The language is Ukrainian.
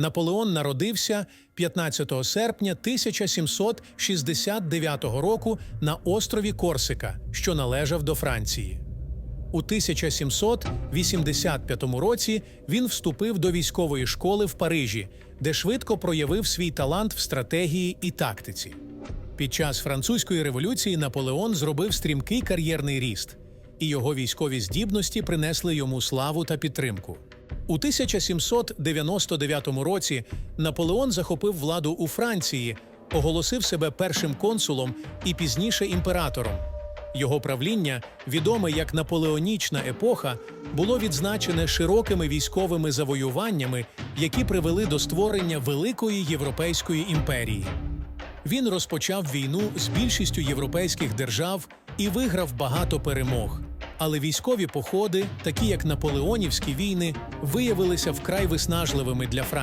Наполеон народився 15 серпня 1769 року на острові Корсика, що належав до Франції. У 1785 році він вступив до військової школи в Парижі, де швидко проявив свій талант в стратегії і тактиці. Під час французької революції Наполеон зробив стрімкий кар'єрний ріст, і його військові здібності принесли йому славу та підтримку. У 1799 році Наполеон захопив владу у Франції, оголосив себе першим консулом і пізніше імператором. Його правління, відоме як наполеонічна епоха, було відзначене широкими військовими завоюваннями, які привели до створення великої європейської імперії. Він розпочав війну з більшістю європейських держав і виграв багато перемог. Але військові походи, такі як наполеонівські війни, виявилися вкрай виснажливими для Франції.